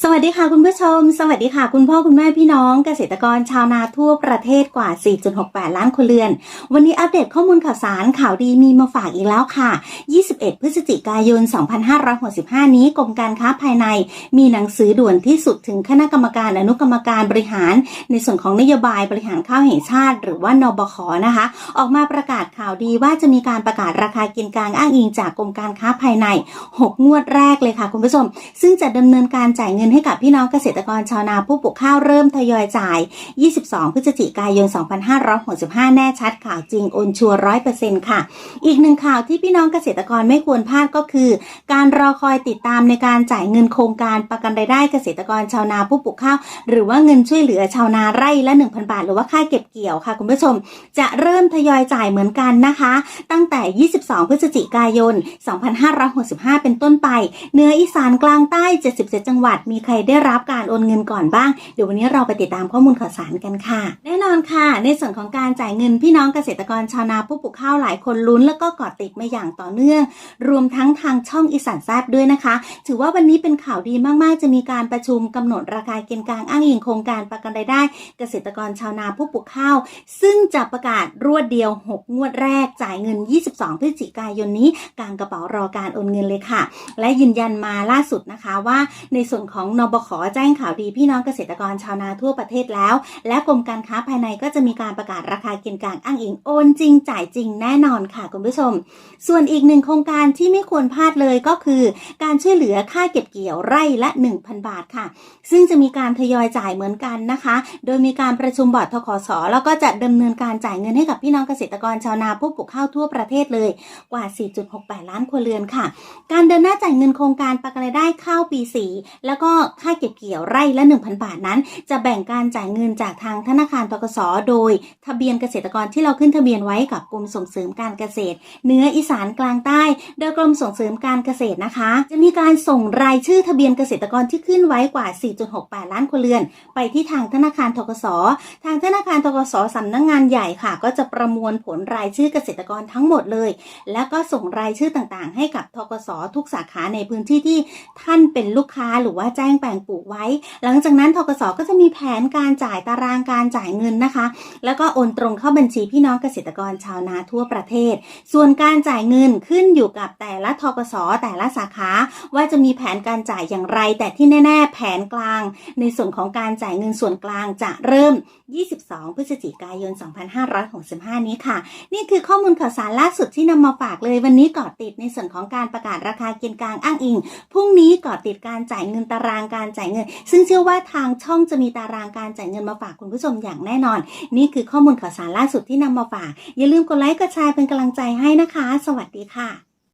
สวัสดีค่ะคุณผู้ชม สวัสดีค่ะ คุณพ่อคุณแม่พี่น้องเกษตรกรชาวนาทั่วประเทศกว่า 4.68 ล้านคนเรือน วันนี้อัปเดตข้อมูลข่าวสารข่าวดีมีมาฝากอีกแล้วค่ะ 21 พฤศจิกายน 2565 นี้กรมการค้าภายใน มีหนังสือด่วนที่สุดถึงคณะกรรมการอนุกรรมการบริหาร ในส่วนของนโยบายบริหารข้าวแห่งชาติ หรือว่านบขนะคะ ออกมาประกาศข่าวดีว่าจะมีการประกาศราคากินกลางอ้างอิงจากกรมการค้าภายใน 6 งวดแรกเลยค่ะ คุณผู้ชม ซึ่งจะดำเนินการจ่ายเงินินให้กับพี่น้องเกษตรกรชาวนาผู้ปลูกข้าวเริ่มทยอยจ่าย 22 พฤศจิกายน 2565 แน่ชัดข่าวจริงโอนชัวร้อยเปอร์เซ็นต์ค่ะ อีกหนึ่งข่าวที่พี่น้องเกษตรกรไม่ควรพลาดก็คือ การรอคอยติดตามในการจ่ายเงินโครงการประกันรายได้เกษตรกรชาวนาผู้ปลูกข้าว หรือว่าเงินช่วยเหลือชาวนาไร่ละ 1,000 บาท หรือว่าค่าเก็บเกี่ยวค่ะ คุณผู้ชม จะเริ่มทยอยจ่ายเหมือนกันนะคะ ตั้งแต่ 22 พฤศจิกายน 2565 เป็นต้นไปเหนืออีสานกลางใต้ 77 จังหวัดมีใครได้รับการโอนเงินก่อนบ้าง เดี๋ยววันนี้เราไปติดตามข้อมูลข่าวสารกันค่ะ แน่นอนค่ะ ในส่วนของการจ่ายเงินพี่น้องเกษตรกรชาวนาผู้ปลูกข้าวหลายคนลุ้นแล้วก็กอดติดมาอย่างต่อเนื่อง รวมทั้งทางช่องอีสานแซบด้วยนะคะ ถือว่าวันนี้เป็นข่าวดีมากๆ จะมีการประชุมกำหนดราคาเกณฑ์กลางอ้างอิงโครงการประกันรายได้ เกษตรกรชาวนาผู้ปลูกข้าว ซึ่งจะประกาศรวดเดียว 6 งวดแรกจ่ายเงิน 22 พฤศจิกายนนี้กลางกระเป๋ารอการโอนเงินเลยค่ะ และยืนยันมาล่าสุดนะคะว่าในส่วนของนบขแจ้งข่าวดีพี่น้องเกษตรกรชาวนาทั่วประเทศแล้ว และกรมการค้าภายในก็จะมีการประกาศราคาเกณฑ์กลางอ้างอิงโอนจริงจ่ายจริงแน่นอนค่ะคุณผู้ชม ส่วนอีกหนึ่งโครงการที่ไม่ควรพลาดเลยก็คือ การช่วยเหลือค่าเก็บเกี่ยวไร่ละ 1,000 บาทค่ะ ซึ่งจะมีการทยอยจ่ายเหมือนกันนะคะ โดยมีการประชุมบอร์ดทคสแล้วก็จะดำเนินการจ่ายเงินให้กับพี่น้องเกษตรกรชาวนาผู้ปลูกข้าวทั่วประเทศเลยกว่า 4.68 ล้านครัวเรือนค่ะ การเดินหน้าจ่ายเงินโครงการประกันรายได้ข้าวปีสีแล้วก็ค่าเก็บเกี่ยวไร่ละ 1,000 บาทนั้น จะแบ่งการจ่ายเงินจากทางธนาคารทกสโดย ทะเบียนเกษตรกรที่เราขึ้นทะเบียนไว้กับกรมส่งเสริมการเกษตรเหนืออีสานกลางใต้ โดยกรมส่งเสริมการเกษตรนะคะ จะมีการส่งรายชื่อทะเบียนเกษตรกรที่ขึ้นไว้กว่า 4.68 ล้านครัวเรือน ไปที่ทางธนาคารทกสทางธนาคารทกสสำนักงงานใหญ่ค่ะ ก็จะประมวลผลรายชื่อเกษตรกรทั้งหมดเลย แล้วก็ส่งรายชื่อต่างๆ ให้กับทกสทุกสาขาในพื้นที่ที่ท่านเป็นลูกค้าหรือว่าแจ้งแปลงปลูกไว้ หลังจากนั้นทกสก็จะมีแผนการจ่ายตารางการจ่ายเงินนะคะ แล้วก็โอนตรงเข้าบัญชีพี่น้องเกษตรกรชาวนาทั่วประเทศ ส่วนการจ่ายเงินขึ้นอยู่กับแต่ละทกสแต่ละสาขา ว่าจะมีแผนการจ่ายอย่างไร แต่ที่แน่ ๆ แผนกลาง ในส่วนของการจ่ายเงินส่วนกลางจะเริ่ม 22 พฤศจิกายน 2565 นี้ค่ะ นี่คือข้อมูลข่าวสารล่าสุดที่นำมาฝากเลยวันนี้ก่อติดในส่วนของการประกาศราคาเกณฑ์กลางอ้างอิงพรุ่งนี้ก่อติดการจ่ายเงินตารางการจ่ายเงิน ซึ่งเชื่อว่าทางช่องจะมีตารางการจ่ายเงินมาฝากคุณผู้ชมอย่างแน่นอน นี่คือข้อมูลข่าวสารล่าสุดที่นำมาฝาก อย่าลืมกดไลค์กดแชร์เป็นกำลังใจให้นะคะ สวัสดีค่ะ